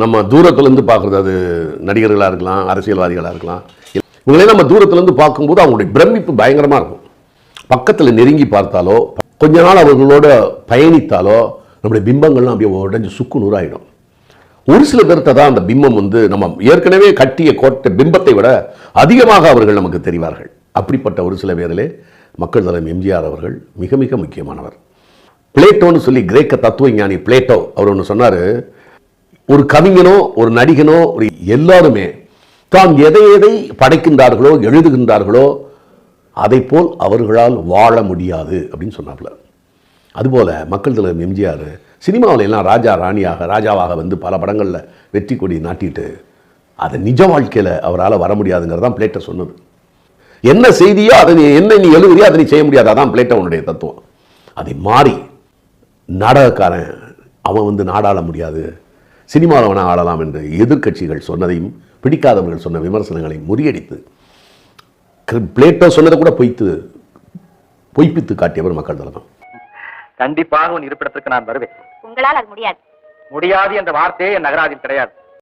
நம்ம தூரத்துலேருந்து பார்க்குறது அது நடிகர்களாக இருக்கலாம் அரசியல்வாதிகளாக இருக்கலாம். இவங்களே நம்ம தூரத்துலேருந்து பார்க்கும்போது அவங்களுடைய பிரமிப்பு பயங்கரமாக இருக்கும். பக்கத்தில் நெருங்கி பார்த்தாலோ கொஞ்ச நாள் அவர்களோட பயணித்தாலோ நம்முடைய பிம்பங்கள்லாம் அப்படியே உடஞ்சி சுக்கு நூறாயிடும். ஒரு சில பேர்த்த தான் அந்த பிம்பம் வந்து நம்ம ஏற்கனவே கட்டிய கோட்டை பிம்பத்தை விட அதிகமாக அவர்கள் நமக்கு தெரிவார்கள். அப்படிப்பட்ட ஒரு சில பேரிலே மக்கள் தலைவர் எம்ஜிஆர் அவர்கள் மிக மிக முக்கியமானவர். பிளேட்டோன்னு சொல்லி கிரேக்க தத்துவ ஞானி பிளேட்டோ அவர் ஒன்று சொன்னார் ஒரு கவிஞனோ ஒரு நடிகனோ ஒரு எல்லாருமே தாம் எதை எதை படைக்கின்றார்களோ எழுதுகின்றார்களோ அதை போல் அவர்களால் வாழ முடியாது அப்படின்னு சொன்னாப்புல. அதுபோல் மக்கள் தலைவர் எம்ஜிஆர் சினிமாவில் எல்லாம் ராஜா ராணியாக ராஜாவாக வந்து பல படங்களில் வெற்றி கொடி நாட்டிட்டு அதை நிஜ வாழ்க்கையில் அவரால் வர முடியாதுங்கிறது தான் பிளேட்டர் சொன்னது. என்ன செய்தியோ அதை நீ என்ன நீ எழுதுறியோ அதை நீ செய்ய முடியாது. அதான் உன்னுடைய தத்துவம். அதை மாறி நாடகக்காரன் அவன் வந்து நாடாள முடியாது. சினிமாவில் ஆளலாம் என்று எதிர்க்கட்சிகள் சொன்னதையும் பிடிக்காதவர்கள் சொன்ன விமர்சனங்களை முறியடித்து பிளேட்டோ சொன்னதை கூட பொய்த்து பொய்ப்பித்து காட்டியவர் மக்கள் தலைவர். கண்டிப்பாக உன் இருப்பிடத்திற்கு நான் வருவேன். உங்களால் அது முடியாது. முடியாது என்ற வார்த்தையே என் நகராதில் கிடையாது.